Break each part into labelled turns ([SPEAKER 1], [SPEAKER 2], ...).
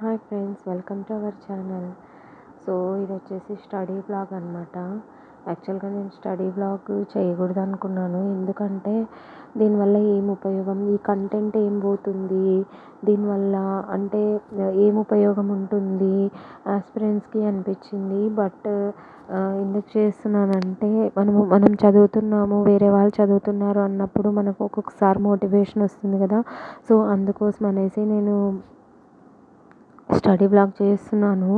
[SPEAKER 1] Hi friends welcome to our channel. So ఇది వచ్చేసి study blog అనమాట యాక్చువల్గా నేను స్టడీ బ్లాగ్ చేయకూడదు అనుకున్నాను. ఎందుకంటే దీనివల్ల ఏం ఉపయోగం? ఈ కంటెంట్ ఏం పోతుంది? దీనివల్ల అంటే ఏం ఉపయోగం ఉంటుంది? ఆస్పిరెంట్స్కి అనిపించింది. బట్ ఎందుకు చేస్తున్నానంటే మనము మనం చదువుతున్నాము వేరే వాళ్ళు చదువుతున్నారు అన్నప్పుడు మనకు ఒక్కొక్కసారి మోటివేషన్ వస్తుంది కదా. సో అందుకోసం అనేసి నేను స్టడీ బ్లాగ్ చేస్తున్నాను.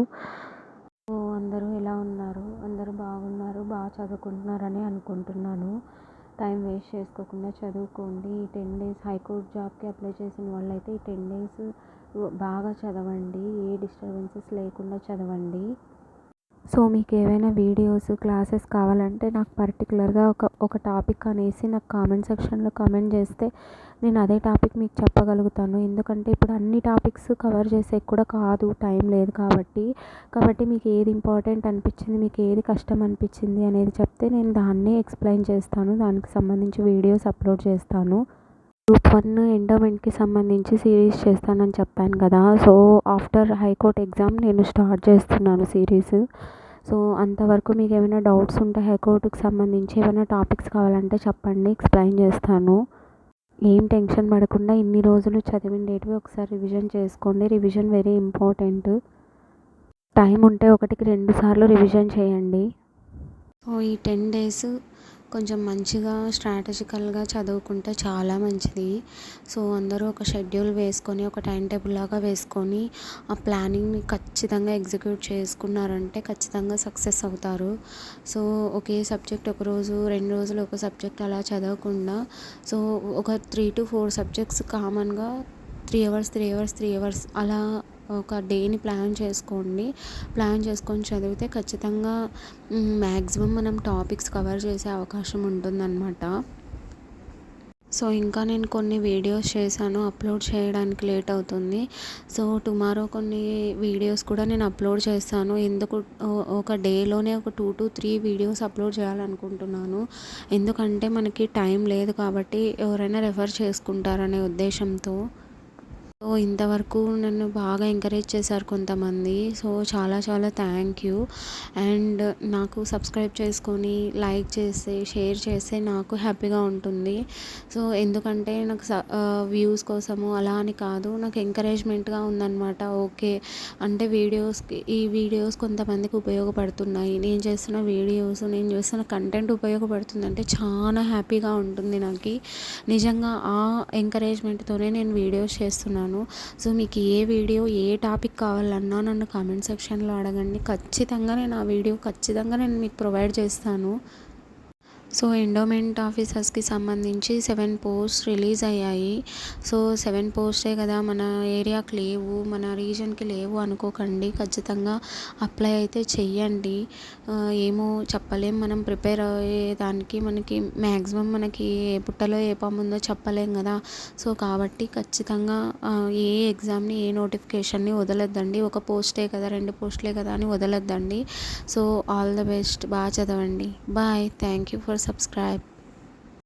[SPEAKER 1] సో అందరూ ఎలా ఉన్నారు? అందరూ బాగున్నారు బాగా చదువుకుంటున్నారని అనుకుంటున్నాను. టైం వేస్ట్ చేసుకోకుండా చదువుకోండి. ఈ టెన్ డేస్ హైకోర్టు జాబ్కి అప్లై చేసిన వాళ్ళైతే ఈ టెన్ డేస్ బాగా చదవండి. ఏ డిస్టర్బెన్సెస్ లేకుండా చదవండి. సో మీకు ఏవైనా వీడియోస్ క్లాసెస్ కావాలంటే నాకు పర్టికులర్గా ఒక ఒక టాపిక్ అనేసి నాకు కామెంట్ సెక్షన్లో కామెంట్ చేస్తే నేను అదే టాపిక్ మీకు చెప్పగలుగుతాను. ఎందుకంటే ఇప్పుడు అన్ని టాపిక్స్ కవర్ చేసే కూడా కాదు టైం లేదు కాబట్టి. కాబట్టి మీకు ఏది ఇంపార్టెంట్ అనిపించింది మీకు ఏది కష్టం అనిపించింది అనేది చెప్తే నేను దాన్ని ఎక్స్ప్లెయిన్ చేస్తాను. దానికి సంబంధించి వీడియోస్ అప్లోడ్ చేస్తాను. గ్రూప్ వన్ ఎండోమెంట్కి సంబంధించి సిరీస్ చేస్తానని చెప్పాను కదా. So after high court exam నేను స్టార్ట్ చేస్తున్నాను సిరీస్. సో అంతవరకు మీకు ఏమైనా డౌట్స్ ఉంటే హైకోర్టుకి సంబంధించి ఏమైనా టాపిక్స్ కావాలంటే చెప్పండి ఎక్స్ప్లెయిన్ చేస్తాను. ఏం టెన్షన్ పడకుండా ఇన్ని రోజులు చదివిండేటివి ఒకసారి రివిజన్ చేసుకోండి. Revision very important. టైం ఉంటే ఒకటికి రెండు సార్లు రివిజన్ చేయండి. సో ఈ టెన్ డేస్ కొంచెం మంచిగా స్ట్రాటజికల్గా చదువుకుంటే చాలా మంచిది. సో అందరూ ఒక షెడ్యూల్ వేసుకొని ఒక టైం టేబుల్ లాగా వేసుకొని ఆ ప్లానింగ్ని ఖచ్చితంగా ఎగ్జిక్యూట్ చేసుకున్నారంటే ఖచ్చితంగా సక్సెస్ అవుతారు. సో ఒకే సబ్జెక్ట్ ఒక రోజు రెండు రోజులు ఒక సబ్జెక్ట్ అలా చదవకుండా సో ఒక త్రీ టు ఫోర్ సబ్జెక్ట్స్ కామన్గా three hours three hours three hours అలా ఒక డేని ప్లాన్ చేసుకోండి. ప్లాన్ చేసుకొని చదివితే ఖచ్చితంగా మ్యాక్సిమం మనం టాపిక్స్ కవర్ చేసే అవకాశం ఉంటుందన్నమాట. సో ఇంకా నేను కొన్ని వీడియోస్ చేశాను. అప్లోడ్ చేయడానికి లేట్ అవుతుంది. సో టుమారో కొన్ని వీడియోస్ కూడా నేను అప్లోడ్ చేస్తాను. ఎందుకు ఒక డేలోనే ఒక two to three videos upload చేయాలనుకుంటున్నాను. ఎందుకంటే మనకి టైం లేదు కాబట్టి ఎవరైనా రెఫర్ చేసుకుంటారనే ఉద్దేశంతో. సో ఇంతవరకు నన్ను బాగా ఎంకరేజ్ చేశారు కొంతమంది. సో చాలా చాలా థ్యాంక్ యూ. అండ్ నాకు సబ్స్క్రైబ్ చేసుకొని లైక్ చేస్తే షేర్ చేస్తే నాకు హ్యాపీగా ఉంటుంది. సో ఎందుకంటే నాకు వ్యూస్ కోసము అలా అని కాదు. నాకు ఎంకరేజ్మెంట్గా ఉందన్నమాట. ఓకే. అంటే వీడియోస్కి ఈ వీడియోస్ కొంతమందికి ఉపయోగపడుతున్నాయి. నేను చేస్తున్న వీడియోస్ నేను చేస్తున్న కంటెంట్ ఉపయోగపడుతుందంటే చాలా హ్యాపీగా ఉంటుంది నాకు. నిజంగా ఆ ఎంకరేజ్మెంట్తోనే నేను వీడియోస్ చేస్తున్నాను. చేస్తాను. సో మీకు ఏ వీడియో ఏ టాపిక్ కావాలన్నా నన్ను కామెంట్ సెక్షన్లో అడగండి. ఖచ్చితంగా నేను ఆ వీడియో ఖచ్చితంగా నేను మీకు ప్రొవైడ్ చేస్తాను. సో ఎండోమెంట్ ఆఫీసర్స్కి సంబంధించి సెవెన్ పోస్ట్ రిలీజ్ అయ్యాయి. సో సెవెన్ పోస్టే కదా మన ఏరియాకి లేవు మన రీజన్కి లేవు అనుకోకండి. ఖచ్చితంగా అప్లై అయితే చెయ్యండి. ఏమో చెప్పలేం. మనం ప్రిపేర్ అయ్యేదానికి మనకి మ్యాక్సిమం మనకి ఏ పుట్టలో ఏ పాముందో చెప్పలేం కదా. సో కాబట్టి ఖచ్చితంగా ఏ ఎగ్జామ్ని ఏ నోటిఫికేషన్ని వదలొద్దండి. ఒక పోస్టే కదా రెండు పోస్టులే కదా అని వదలొద్దండి. So all the best. బాగా చదవండి. Bye. Thank you for subscribe.